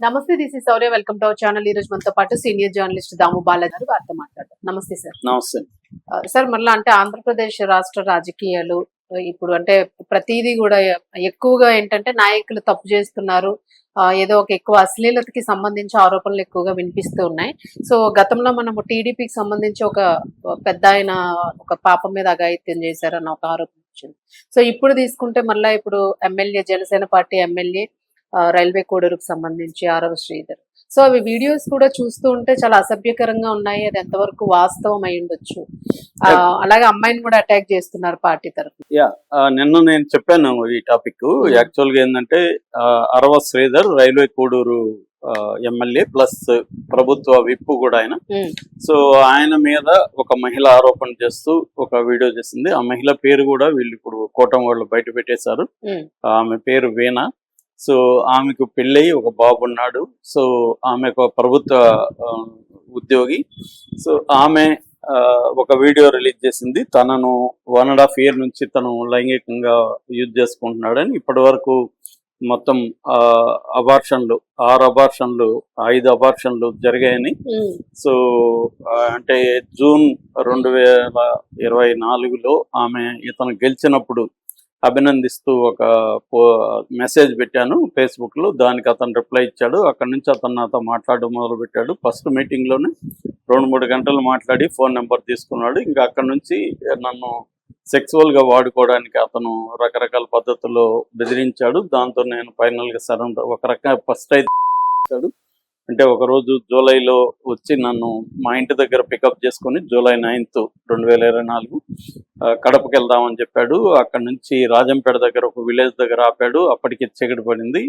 నమస్తే this is Sourya. Welcome to our channel. ఈ రోజు మనతో పాటు సీనియర్ జర్నలిస్ట్ దాము బాలా గారు వారితో మాట్లాడతారు నమస్తే సార్. నమస్తే. సార్ మళ్ళీ అంటే ఆంధ్రప్రదేశ్ రాష్ట్ర రాజకీయాలు ఇప్పుడు అంటే ప్రతిదీ కూడా ఎక్కువగా ఏంటంటే నాయకులు తప్పు చేస్తున్నారు. ఏదో ఒక ఎక్కువ అశ్లీలతకి సంబంధించి ఆరోపణలు ఎక్కువగా వినిపిస్తూ ఉన్నాయి. సో గతంలో మనము టీడీపీకి సంబంధించి ఒక పెద్ద ఆయన ఒక పాపం మీద అఘాయిత్యం చేశారన్న ఒక ఆరోపణ వచ్చింది. సో ఇప్పుడు తీసుకుంటే మళ్ళీ ఇప్పుడు MLA Janasena party MLA railway కోడూరుకు సంబంధించి ఆరవ శ్రీధర్. సో అవి వీడియోస్ కూడా చూస్తూ ఉంటే చాలా అసభ్యకరంగా ఉన్నాయి. అది ఎంతవరకు వాస్తవం అయి ఉండొచ్చు. అలాగే అమ్మాయిని కూడా అటాక్ చేస్తున్నారు పార్టీ తరఫున. ఆ, నిన్న నేను చెప్పాను ఈ టాపిక్ యాక్చువల్గా ఏంటంటే Arava Sridhar railway Koduru MLA plus ప్రభుత్వ విప్పు కూడా ఆయన. ఉమ్, సో ఆయన మీద ఒక మహిళ ఆరోపణ చేస్తూ ఒక వీడియో చేసింది. ఆ మహిళ పేరు కూడా వీళ్ళు ఇప్పుడు కూటమి వాళ్ళు బయట పెట్టేశారు. ఉమ్, ఆమె పేరు వీణ. సో ఆమెకు పెళ్ళయి ఒక బాబు ఉన్నాడు సో ఆమె ఒక ప్రభుత్వ ఉద్యోగి. సో ఆమె ఒక వీడియో రిలీజ్ చేసింది. తనను వన్ అండ్ హాఫ్ ఇయర్ నుంచి తను లైంగికంగా యూజ్ చేసుకుంటున్నాడని ఇప్పటి వరకు మొత్తం అబార్షన్లు ఆరు అబార్షన్లు ఐదు అబార్షన్లు జరిగాయని. సో అంటే జూన్ రెండు వేల ఇరవై నాలుగులో ఆమె ఇతను గెలిచినప్పుడు అభినందిస్తూ ఒక మెసేజ్ పెట్టాను ఫేస్బుక్లో దానికి అతను రిప్లై ఇచ్చాడు. అక్కడి నుంచి అతను నాతో మాట్లాడడం మొదలు పెట్టాడు ఫస్ట్ మీటింగ్లోనే రెండు మూడు గంటలు మాట్లాడి ఫోన్ నెంబర్ తీసుకున్నాడు. ఇంకా అక్కడి నుంచి నన్ను సెక్సువల్గా వాడుకోవడానికి అతను రకరకాల పద్ధతుల్లో బెదిరించాడు. దాంతో నేను ఫైనల్గా సరెండర్ ఒక రకంగా ఫస్ట్ అయితే అంటే ఒక రోజు జూలైలో వచ్చి నన్ను మా ఇంటి దగ్గర పికప్ చేసుకొని జూలై నైన్త్ రెండు వేల ఇరవై నాలుగు కడపకి వెళ్దామని చెప్పాడు. అక్కడ నుంచి రాజంపేట దగ్గర ఒక విలేజ్ దగ్గర ఆపాడు. అప్పటికి చీకటి పడింది.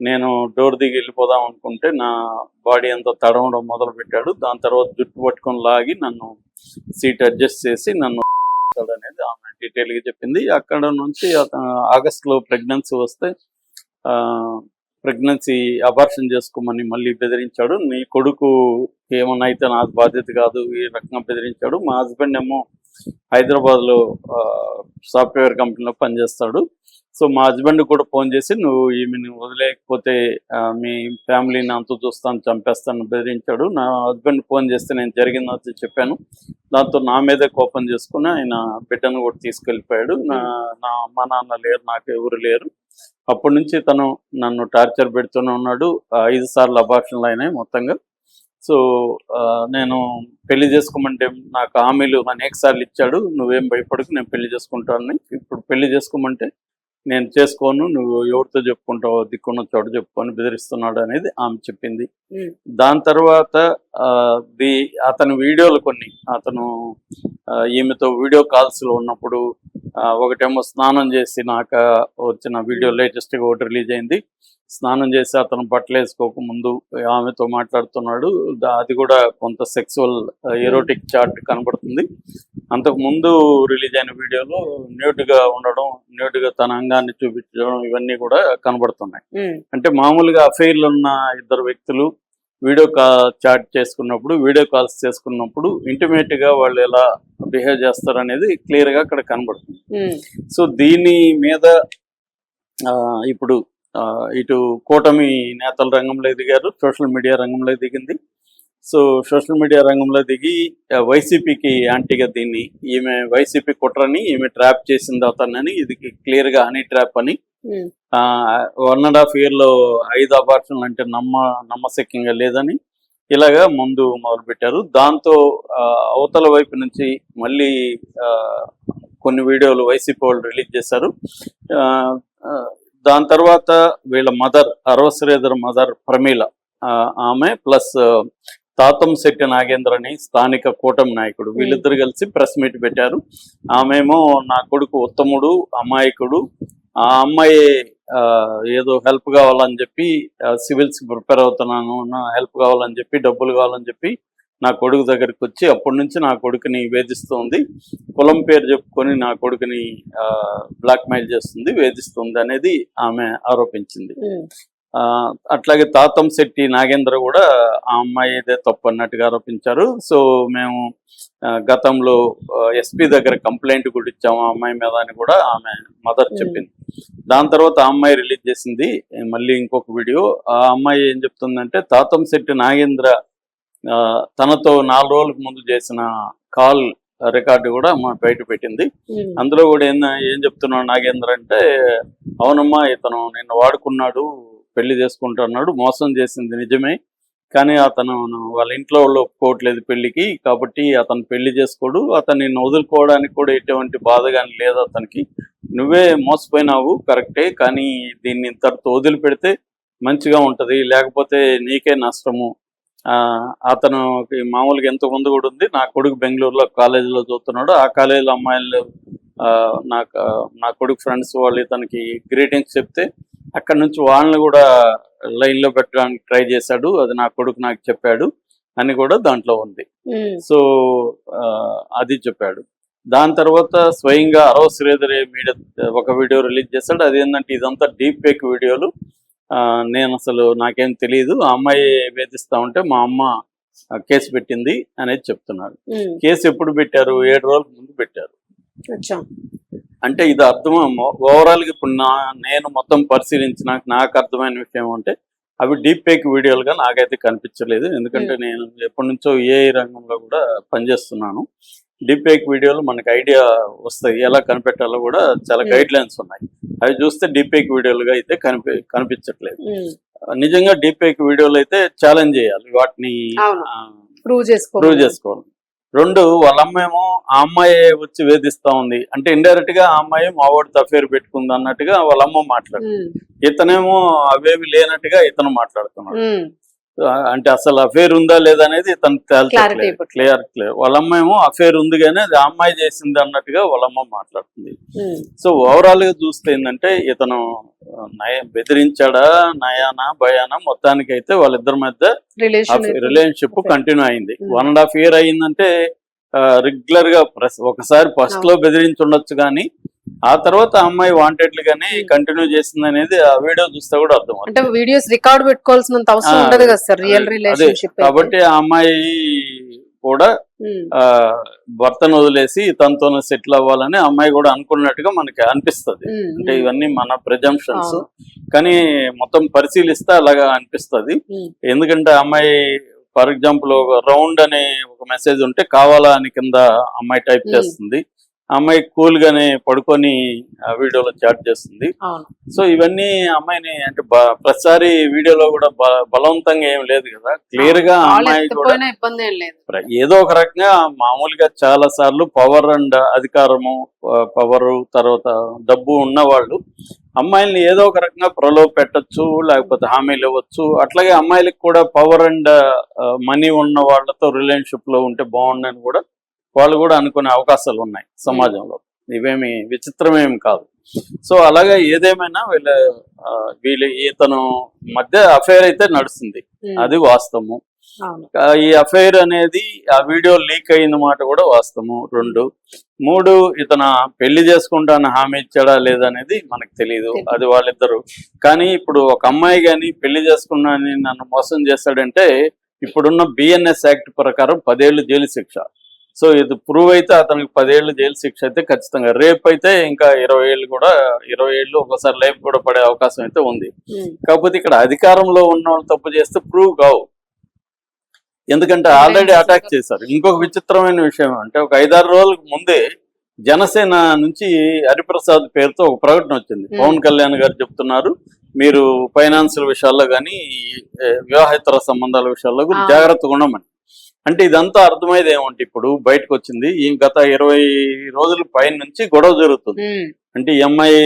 నేను డోర్ దిగి వెళ్ళిపోదాం అనుకుంటే నా బాడీ అంతా తడవడం మొదలు పెట్టాడు. దాని తర్వాత జుట్టు పట్టుకొని లాగి నన్ను సీట్ అడ్జస్ట్ చేసి నన్ను అనేది ఆమె డీటెయిల్గా చెప్పింది. అక్కడ నుంచి అతను ఆగస్ట్లో ప్రెగ్నెన్సీ వస్తే ప్రెగ్నెన్సీ అబార్షన్ చేసుకోమని మళ్ళీ బెదిరించాడు. నీ కొడుకు ఏమన్నా అయితే నా బాధ్యత కాదు ఈ రకంగా బెదిరించాడు. మా హస్బెండ్ ఏమో హైదరాబాద్లో సాఫ్ట్వేర్ కంపెనీలో పనిచేస్తాడు. సో మా హస్బెండ్ కూడా ఫోన్ చేసి నువ్వు ఈమెను వదిలేకపోతే మీ ఫ్యామిలీని అంత చూస్తాను చంపేస్తాను బెదిరించాడు. నా హస్బెండ్ ఫోన్ చేస్తే నేను జరిగిందని చెప్పాను. దాంతో నా మీదే కోపం చేసుకుని ఆయన బిడ్డను కూడా తీసుకెళ్ళిపోయాడు. నా నా అమ్మ నాన్న లేరు నాకు ఎవరు లేరు. అప్పటి నుంచి తను నన్ను టార్చర్ పెడుతూనే ఉన్నాడు. ఐదు సార్లు అబార్షన్లు అయినాయి మొత్తంగా. సో నేను పెళ్ళి చేసుకోమంటే నాకు హామీలు అనేక సార్లు ఇచ్చాడు నువ్వేం భయపడకు నేను పెళ్ళి చేసుకుంటానని. ఇప్పుడు పెళ్ళి చేసుకోమంటే నేను చేసుకోను నువ్వు ఎవరితో చెప్పుకుంటావో దిక్కున్న చోట చెప్పుకొని బెదిరిస్తున్నాడు అనేది ఆమె చెప్పింది. దాని తర్వాత అతని వీడియోలు కొన్ని. అతను ఈమెతో వీడియో కాల్స్లో ఉన్నప్పుడు ఒకటేమో స్నానం చేసి నాకు వచ్చిన వీడియో లేటెస్ట్గా ఒకటి రిలీజ్ అయింది. స్నానం చేసి అతను బట్టలు వేసుకోక ముందు ఆమెతో మాట్లాడుతున్నాడు. అది కూడా కొంత సెక్సువల్ ఎరోటిక్ చార్ట్ కనబడుతుంది. అంతకు ముందు రిలీజ్ అయిన వీడియోలో న్యూడ్గా ఉండడం న్యూడ్గా తన అంగాన్ని చూపించడం ఇవన్నీ కూడా కనబడుతున్నాయి. అంటే మామూలుగా అఫైర్లు ఉన్న ఇద్దరు వ్యక్తులు వీడియో కాల్ చాట్ చేసుకున్నప్పుడు వీడియో కాల్స్ చేసుకున్నప్పుడు ఇంటిమేట్గా వాళ్ళు ఎలా బిహేవ్ చేస్తారు అనేది క్లియర్గా అక్కడ కనబడుతుంది. సో దీని మీద ఆ, ఇప్పుడు ఇటు కూటమి నేతల రంగంలో ఎదిగారు సోషల్ మీడియా రంగంలో దిగింది సో సోషల్ మీడియా రంగంలో దిగి వైసీపీకి యాంటీగా దీన్ని ఈమె వైసీపీ కుట్రని ఈమె ట్రాప్ చేసింది అతనని ఇది క్లియర్గా హనీ ట్రాప్ అని. ఉమ్, వన్ అండ్ హాఫ్ ఇయర్లో ఐదు అబార్షన్లు అంటే నమ్మ నమ్మశక్యంగా లేదని ఇలాగా ముందు మొదలు పెట్టారు దాంతో అవతల వైపు నుంచి మళ్ళీ కొన్ని వీడియోలు వైసీపీ వాళ్ళు రిలీజ్ చేశారు. దాని తర్వాత వీళ్ళ మదర్ అరవశ్రీధర్ మదర్ ప్రమీల ఆమె ప్లస్ తాతం శెట్టి నాగేంద్ర అని స్థానిక కూటమి నాయకుడు వీళ్ళిద్దరు కలిసి ప్రెస్ మీట్ పెట్టారు. ఆమెమో నా కొడుకు ఉత్తముడు అమాయకుడు. ఆ అమ్మాయి ఏదో హెల్ప్ కావాలని చెప్పి సివిల్స్ ప్రిపేర్ అవుతున్నాను నా హెల్ప్ కావాలని చెప్పి డబ్బులు కావాలని చెప్పి నా కొడుకు దగ్గరికి వచ్చి అప్పటి నుంచి నా కొడుకుని వేధిస్తుంది. కులం పేరు చెప్పుకొని నా కొడుకుని బ్లాక్మెయిల్ చేస్తుంది వేధిస్తుంది అనేది ఆమె ఆరోపించింది. అట్లాగే తాతం శెట్టి నాగేంద్ర కూడా ఆ అమ్మాయిదే తప్పు అన్నట్టుగా ఆరోపించారు. సో మేము గతంలో ఎస్పీ దగ్గర కంప్లైంట్ కూడా ఇచ్చాము ఆ అమ్మాయి మీద అని కూడా ఆమె మదర్. చెప్పింది. దాని తర్వాత ఆ అమ్మాయి రిలీజ్ చేసింది. మళ్ళీ ఇంకొక వీడియో. ఆ అమ్మాయి ఏం చెప్తుందంటే తాతం శెట్టి నాగేంద్ర తనతో నాలుగు రోజులకు ముందు చేసిన కాల్ రికార్డు కూడా బయట పెట్టింది. అందులో కూడా ఏం ఏం చెప్తున్నాడు నాగేంద్ర అంటే అవునమ్మా ఇతను నిన్ను వాడుకున్నాడు. పెళ్ళి చేసుకుంటున్నాడు మోసం చేసింది నిజమే. కానీ అతను వాళ్ళ ఇంట్లో వాళ్ళు ఒప్పుకోవట్లేదు పెళ్ళికి. కాబట్టి అతను పెళ్ళి చేసుకోడు. అతను నిన్ను వదులుకోవడానికి కూడా ఎటువంటి బాధ కానీ లేదు అతనికి. నువ్వే మోసపోయినావు కరెక్టే. కానీ దీన్ని ఇంతటితో వదిలిపెడితే మంచిగా ఉంటది. లేకపోతే నీకే నష్టము. ఆ, మామూలుగా ఎంత ముందు కూడా ఉంది. నా కొడుకు బెంగళూరులో కాలేజీలో చదువుతున్నాడు. ఆ కాలేజీలో అమ్మాయిలు ఆ, నాకు నా కొడుకు ఫ్రెండ్స్ వాళ్ళు ఇతనికి గ్రీటింగ్స్ చెప్తే అక్కడ నుంచి వాళ్ళని కూడా లైన్లో పెట్టడానికి ట్రై చేశాడు. అది నా కొడుకు నాకు చెప్పాడు అని కూడా దాంట్లో ఉంది. సో అది చెప్పాడు. దాని తర్వాత స్వయంగా అరవ శ్రీధర్ మీడియా ఒక వీడియో రిలీజ్ చేశాడు. అదేంటంటే ఇదంతా డీప్ ఫేక్ వీడియోలు. నేను అసలు నాకేం తెలియదు ఆ అమ్మాయి వేధిస్తా ఉంటే మా అమ్మ కేసు పెట్టింది అనేది చెప్తున్నాడు. కేసు ఎప్పుడు పెట్టారు? ఏడు రోజుల ముందు పెట్టారు. అంటే ఇది అర్థం ఓవరాల్గా ఇప్పుడు నా నేను మొత్తం పరిశీలించిన నాకు అర్థమైన విషయం అంటే అవి డీప్ ఫేక్ వీడియోలుగా నాకైతే కనిపించలేదు. ఎందుకంటే నేను ఎప్పటి నుంచో ఏ రంగంలో కూడా పనిచేస్తున్నాను. డీప్ ఫేక్ వీడియోలు మనకి ఐడియా వస్తాయి. ఎలా కనిపెట్టాలో కూడా చాలా Hmm. గైడ్ లైన్స్ ఉన్నాయి. అవి చూస్తే డీప్ ఫేక్ వీడియోలుగా అయితే కనిపి కనిపించట్లేదు. ఉమ్, నిజంగా డీప్ ఫేక్ వీడియోలు అయితే ఛాలెంజ్ చేయాలి. వాటిని ప్రూవ్ చేసుకోవాలి. రెండు వాళ్ళ అమ్మేమో ఆ అమ్మాయి వచ్చి వేధిస్తా ఉంది. అంటే ఇండైరెక్ట్గా ఆ అమ్మాయి మా వాడితో అఫేర్ పెట్టుకుంది అన్నట్టుగా వాళ్ళ అమ్మ మాట్లాడు ఉమ్, ఇతనేమో అవేవి లేనట్టుగా ఇతను మాట్లాడుతున్నాడు. అంటే అసలు అఫేర్ ఉందా లేదా అనేది ఇతను Clarity తేల్చట్లేదు. క్లియర్ క్లియర్ వాళ్ళ అమ్మేమో అఫేర్ ఉంది కానీ అది అమ్మాయి చేసింది అన్నట్టుగా వాళ్ళ అమ్మ మాట్లాడుతుంది సో ఓవరాల్గా చూస్తే ఏంటంటే ఇతను నయ బెదిరించాడా నయానా భయానా? మొత్తానికి అయితే వాళ్ళిద్దరి మధ్య రిలేషన్ రిలేషన్షిప్. కంటిన్యూ అయింది. వన్ అండ్ హాఫ్ ఇయర్ అయిందంటే రెగ్యులర్గా ఒకసారి ఫస్ట్లో బెదిరించి ఉండొచ్చు కానీ ఆ తర్వాత అమ్మాయి వాంటెడ్లు గానీ. కంటిన్యూ చేసింది అనేది ఆ వీడియో చూస్తే కూడా అర్థం. అంటే వీడియోస్ రికార్డ్ పెట్టుకోవాల్సినంత అవసరం ఉండదు కదా సార్ రియల్ రిలేషన్షిప్ కాబట్టి ఆ అమ్మాయి కూడా ఆ భర్తను వదిలేసి తనతోనే సెటిల్ అవ్వాలని అమ్మాయి కూడా అనుకున్నట్టుగా మనకి అనిపిస్తది అంటే ఇవన్నీ మన ప్రెజంప్షన్స్. కానీ మొత్తం పరిశీలిస్తే అలాగా అనిపిస్తది. ఎందుకంటే అమ్మాయి ఫర్ ఎగ్జాంపుల్ ఒక రౌండ్ అనే ఒక మెసేజ్ ఉంటే కావాలా అని కింద అమ్మాయి టైప్. చేస్తుంది అమ్మాయి కూల్ గానే పడుకొని ఆ వీడియోలో చాట్ చేస్తుంది. సో ఇవన్నీ అమ్మాయిని అంటే ప్రతిసారి వీడియోలో కూడా బలవంతంగా ఏం లేదు కదా. క్లియర్గా అమ్మాయి కూడా ఏదో ఒక రకంగా మామూలుగా చాలా సార్లు పవర్ అండ్ అధికారము పవర్ తర్వాత డబ్బు ఉన్న వాళ్ళు అమ్మాయిల్ని ఏదో ఒక రకంగా ప్రలోభ పెట్టచ్చు లేకపోతే హామీలు ఇవ్వచ్చు. అట్లాగే అమ్మాయిలకు కూడా పవర్ అండ్ మనీ ఉన్న వాళ్ళతో రిలేషన్షిప్లో ఉంటే బాగుండని కూడా వాళ్ళు కూడా అనుకునే అవకాశాలు ఉన్నాయి సమాజంలో. ఇవేమి విచిత్రమేమి కాదు. సో అలాగే ఏదేమైనా వీళ్ళ వీళ్ళ ఇతను మధ్య అఫైర్ అయితే నడుస్తుంది. అది వాస్తవము. ఈ అఫైర్ అనేది ఆ వీడియో లీక్ అయిన మాట కూడా వాస్తవము. రెండు మూడు ఇతను పెళ్ళి చేసుకుంటాను హామీ ఇచ్చాడా లేదా అనేది మనకు తెలియదు. అది వాళ్ళిద్దరు. కానీ ఇప్పుడు ఒక అమ్మాయి కానీ పెళ్ళి చేసుకున్నానని నన్ను మోసం చేస్తాడంటే ఇప్పుడున్న బిఎన్ఎస్ యాక్ట్ ప్రకారం పదేళ్ళు జైలు శిక్ష. సో ఇది ప్రూవ్ అయితే అతనికి పదేళ్ళు జైలు శిక్ష అయితే ఖచ్చితంగా. రేప్ అయితే ఇంకా ఇరవై ఏళ్ళు కూడా ఇరవై ఏళ్ళు ఒకసారి లైఫ్ కూడా పడే అవకాశం అయితే ఉంది. కాకపోతే ఇక్కడ అధికారంలో ఉన్న వాళ్ళు తప్పు చేస్తే ప్రూవ్ కావు. ఎందుకంటే ఆల్రెడీ అటాక్ చేశారు. ఇంకొక విచిత్రమైన విషయం అంటే ఒక ఐదారు రోజులకు ముందే జనసేన నుంచి హరిప్రసాద్ పేరుతో ఒక ప్రకటన వచ్చింది. పవన్ కళ్యాణ్ గారు చెప్తున్నారు మీరు ఫైనాన్షియల్ విషయాల్లో కానీ వివాహేతర సంబంధాల విషయాల్లో. జాగ్రత్తగా ఉండమని. అంటే ఇదంతా అర్థమైంది ఏమంటే ఇప్పుడు బయటకు వచ్చింది. ఈ గత ఇరవై రోజుల పైన నుంచి గొడవ జరుగుతుంది. అంటే ఈ అమ్మాయి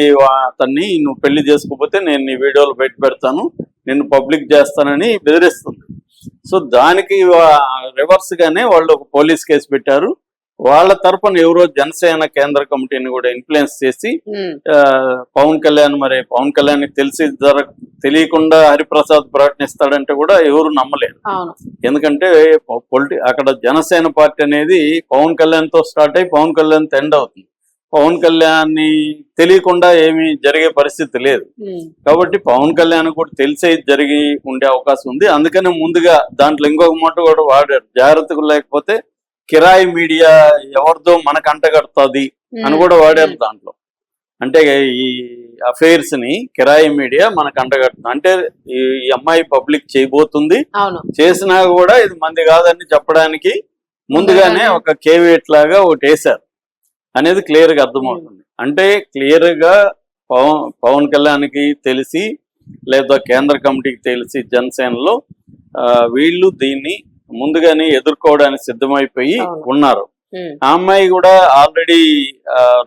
అతన్ని నువ్వు పెళ్ళి చేసుకోకపోతే నేను నీ వీడియోలు బయట పెడతాను నిన్ను పబ్లిక్ చేస్తానని బెదిరిస్తుంది. సో దానికి రివర్స్ గానే వాళ్ళు ఒక పోలీస్ కేసు పెట్టారు. వాళ్ళ తరపున ఎవరో జనసేన కేంద్ర కమిటీని కూడా ఇన్ఫ్లుయెన్స్ చేసి పవన్ కళ్యాణ్ మరి పవన్ కళ్యాణ్ తెలిసి జర తెలియకుండా హరిప్రసాద్ ప్రకటిస్తాడంటే కూడా ఎవరు నమ్మలేరు. ఎందుకంటే పొలిటి అక్కడ జనసేన పార్టీ అనేది పవన్ కళ్యాణ్తో స్టార్ట్ అయ్యి పవన్ కళ్యాణ్ ఎండ్ అవుతుంది. పవన్ కళ్యాణ్ తెలియకుండా ఏమీ జరిగే పరిస్థితి లేదు. కాబట్టి పవన్ కళ్యాణ్ కూడా తెలిసే జరిగి ఉండే అవకాశం ఉంది. అందుకనే ముందుగా దాంట్లో ఇంకొక మాట కూడా వాడారు. జాగ్రత్తగా లేకపోతే కిరాయి మీడియా ఎవరిదో మనకు అంటగడుతుంది అని కూడా వాడారు దాంట్లో. అంటే ఈ అఫైర్స్ని కిరాయి మీడియా మనకు అంటగడుతుంది అంటే ఈ అమ్మాయి పబ్లిక్ చేయబోతుంది. అవును. చేసినా కూడా ఇది మంది కాదని చెప్పడానికి ముందుగానే ఒక కేవీఎట్ లాగా ఒకటి వేశారు. అనేది క్లియర్గా అర్థమవుతుంది. అంటే క్లియర్గా పవన్ పవన్ కళ్యాణ్కి తెలిసి లేదా కేంద్ర కమిటీకి తెలిసి జనసేనలో వీళ్ళు దీన్ని ముందుగానే ఎదుర్కోవడానికి సిద్ధమైపోయి. ఉన్నారు. ఆ అమ్మాయి కూడా ఆల్రెడీ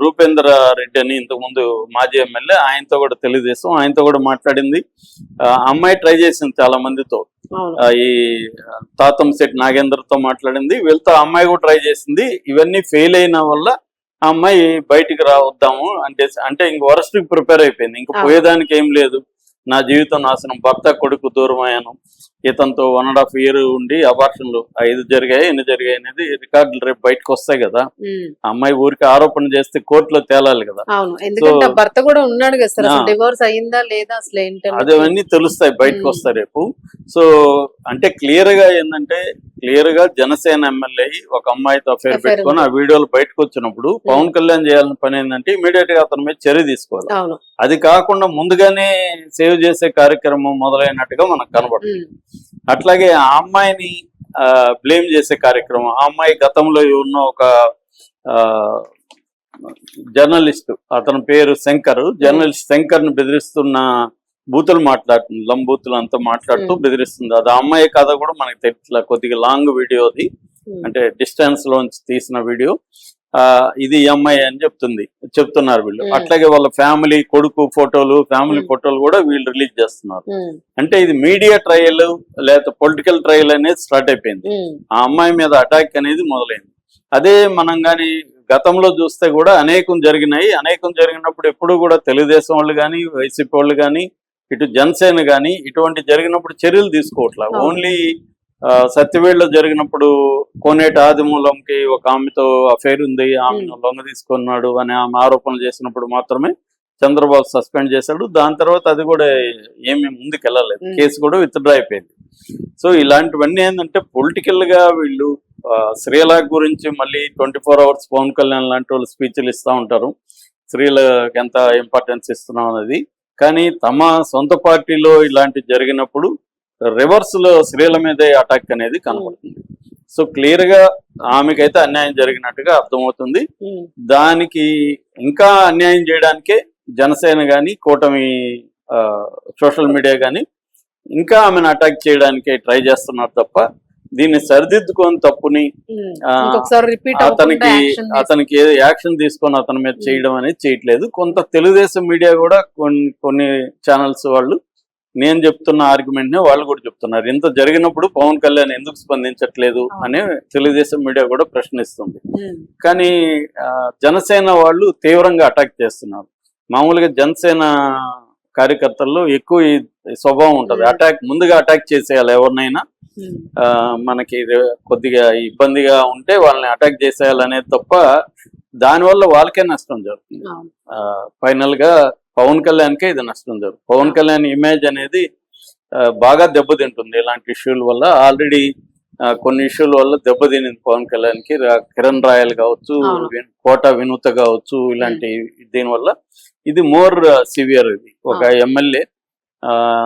రూపేంద్ర రెడ్డి అని ఇంతకు ముందు మాజీ ఎమ్మెల్యే ఆయనతో కూడా తెలుగుదేశం ఆయనతో కూడా మాట్లాడింది. ఆ అమ్మాయి ట్రై చేసింది చాలా మందితో. ఈ తాతం శెట్టి నాగేంద్రతో మాట్లాడింది. వీళ్ళతో అమ్మాయి కూడా ట్రై చేసింది. ఇవన్నీ ఫెయిల్ అయిన వల్ల ఆ అమ్మాయి బయటికి రావద్దాము అంటే అంటే ఇంక వరస్ట్ ప్రిపేర్ అయిపోయింది. ఇంక. పోయేదానికి ఏం లేదు. నా జీవితం నాశనం. భర్త కొడుకు దూరం అయ్యాను ఇతనితో వన్ అండ్ హాఫ్ ఇయర్ ఉండి అబార్షన్లు ఐదు జరిగాయి ఎన్ని జరిగాయి అనేది రికార్డులు రేపు బయటకు వస్తాయి కదా. అమ్మాయి ఊరికి ఆరోపణ చేస్తే కోర్టులో తేలాలి కదా. ఎందుకంటే భర్త కూడా ఉన్నాడు కదా. డివోర్స్ అయిందా లేదా అసలు. అదవన్నీ తెలుస్తాయి బయటకు. వస్తాయి రేపు. సో అంటే క్లియర్గా ఏంటంటే క్లియర్గా జనసేన ఎమ్మెల్యే ఒక అమ్మాయితో అఫేర్ పెట్టుకొని ఆ వీడియోలు బయటకు వచ్చినప్పుడు పవన్ కళ్యాణ్ చేయాల్సిన పని ఏంటంటే ఇమీడియట్గా అతని మీద చర్య తీసుకోవాలి. అది కాకుండా ముందుగానే సేవ్ చేసే కార్యక్రమం మొదలైనట్టుగా మనకు కనబడుతుంది. అట్లాగే ఆ అమ్మాయిని బ్లేమ్ చేసే కార్యక్రమం ఆ అమ్మాయి గతంలో ఉన్న ఒక జర్నలిస్ట్ అతని పేరు శంకర్ జర్నలిస్ట్ శంకర్ని బెదిరిస్తున్న బూతులు మాట్లాడుతుంది లంబూతులు అంతా మాట్లాడుతూ. బెదిరిస్తుంది. అది ఆ అమ్మాయి కథ కూడా మనకి తెలియట్లా కొద్దిగా లాంగ్ వీడియో అది ఉమ్, అంటే డిస్టెన్స్ లోంచి తీసిన వీడియో. ఇది అమ్మాయి అని చెప్తుంది చెప్తున్నారు వీళ్ళు. అట్లాగే వాళ్ళ ఫ్యామిలీ కొడుకు ఫోటోలు ఫ్యామిలీ. ఫోటోలు కూడా వీళ్ళు రిలీజ్ చేస్తున్నారు. అంటే ఇది మీడియా ట్రయల్ లేదా పొలిటికల్ ట్రయల్ అనేది స్టార్ట్ అయిపోయింది. ఆ అమ్మాయి మీద అటాక్ అనేది మొదలైంది. అదే మనం కానీ గతంలో చూస్తే కూడా అనేకం జరిగినాయి. అనేకం జరిగినప్పుడు ఎప్పుడు కూడా తెలుగుదేశం వాళ్ళు కానీ వైసీపీ వాళ్ళు కానీ ఇటు జనసేన కానీ ఇటువంటి జరిగినప్పుడు చర్యలు తీసుకోవట్లా. ఓన్లీ సత్యవేళ్ళలో జరిగినప్పుడు కోనేటి ఆదిమూలంకి ఒక ఆమెతో అఫైర్ ఉంది ఆమెను లొంగ తీసుకున్నాడు అని ఆమె ఆరోపణలు చేసినప్పుడు మాత్రమే చంద్రబాబు సస్పెండ్ చేశాడు. దాని తర్వాత అది కూడా ఏమీ ముందుకు వెళ్ళలేదు Hmm. కేసు కూడా విత్డ్రా అయిపోయింది. సో ఇలాంటివన్నీ ఏంటంటే పొలిటికల్గా వీళ్ళు స్త్రీల గురించి మళ్ళీ twenty four hours Pawan Kalyan లాంటి వాళ్ళు స్పీచ్లు ఇస్తూ ఉంటారు. స్త్రీలకు ఎంత ఇంపార్టెన్స్ ఇస్తున్నాం అనేది. కానీ తమ సొంత పార్టీలో ఇలాంటివి జరిగినప్పుడు రివర్స్లో స్త్రీల మీదే అటాక్ అనేది కనబడుతుంది. సో క్లియర్గా ఆమెకైతే అన్యాయం జరిగినట్టుగా అర్థమవుతుంది. ఉమ్, దానికి ఇంకా అన్యాయం చేయడానికే జనసేన గాని కూటమి సోషల్ మీడియా గాని ఇంకా ఆమెను అటాక్ చేయడానికే ట్రై చేస్తున్నారు తప్ప దీన్ని సరిదిద్దుకొని తప్పుని రిపీట్ అతనికి అతనికి ఏదో యాక్షన్ తీసుకొని అతని మీద Hmm. చేయడం అనేది చేయట్లేదు. కొంత తెలుగుదేశం మీడియా కూడా కొన్ని కొన్ని ఛానల్స్ వాళ్ళు నేను చెప్తున్న ఆర్గ్యుమెంట్ని వాళ్ళు కూడా చెప్తున్నారు. ఇంత జరిగినప్పుడు పవన్ కళ్యాణ్ ఎందుకు స్పందించట్లేదు. అని తెలుగుదేశం మీడియా కూడా ప్రశ్నిస్తుంది. కానీ జనసేన వాళ్ళు తీవ్రంగా అటాక్ చేస్తున్నారు. మామూలుగా జనసేన కార్యకర్తల్లో ఎక్కువ ఈ స్వభావం ఉంటది. అటాక్ ముందుగా అటాక్ చేసేయాలి ఎవరినైనా. మనకి ఇది కొద్దిగా ఇబ్బందిగా ఉంటే వాళ్ళని అటాక్ చేసేయాలనేది తప్ప దానివల్ల వాళ్ళకే నష్టం జరుగుతుంది. ఫైనల్గా పవన్ కళ్యాణ్కే ఇది నష్టం జరుగుతుంది పవన్ కళ్యాణ్ ఇమేజ్ అనేది బాగా దెబ్బతింటుంది ఇలాంటి ఇష్యూల వల్ల. ఆల్రెడీ కొన్ని ఇష్యూల వల్ల దెబ్బతినింది పవన్ కళ్యాణ్కి కిరణ్ రాయల్ కావచ్చు కోట వినూత కావచ్చు ఇలాంటి దీనివల్ల. ఇది మోర్ సివియర్ ఇది. ఒక ఎమ్మెల్యే